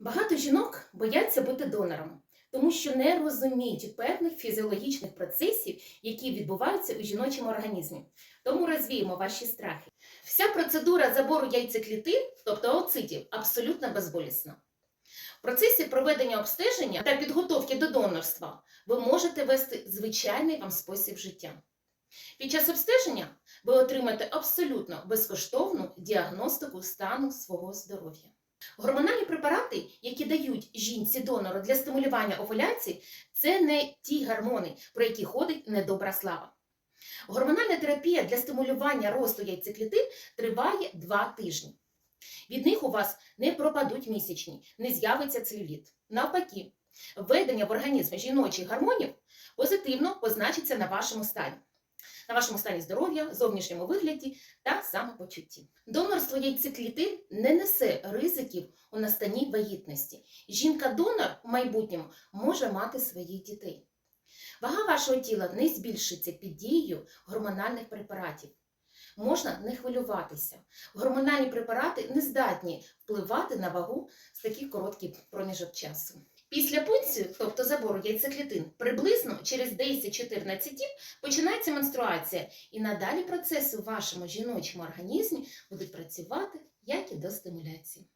Багато жінок бояться бути донором, тому що не розуміють певних фізіологічних процесів, які відбуваються у жіночому організмі. Тому розвіємо ваші страхи. Вся процедура забору яйцеклітин, тобто ooцитів, абсолютно безболісна. В процесі проведення обстеження та підготовки до донорства ви можете вести звичайний вам спосіб життя. Під час обстеження ви отримаєте абсолютно безкоштовну діагностику стану свого здоров'я. Гормональні препарати, які дають жінці донору для стимулювання овуляції, це не ті гормони, про які ходить недобра слава. Гормональна терапія для стимулювання росту яйцеклітин триває 2 тижні. Від них у вас не пропадуть місячні, не з'явиться целюліт. Навпаки, введення в організм жіночих гормонів позитивно позначиться на вашому стані, на вашому стані здоров'я, зовнішньому вигляді та самопочутті. Донорство яйцеклітин не несе ризиків у настанні вагітності. Жінка-донор в майбутньому може мати своїх дітей. Вага вашого тіла не збільшиться під дією гормональних препаратів. Можна не хвилюватися. Гормональні препарати не здатні впливати на вагу з такий короткий проміжок часу. Після пункції, тобто забору яйцеклітин, приблизно через 10-14 діб починається менструація, і надалі процеси у вашому жіночому організмі будуть працювати як і до стимуляції.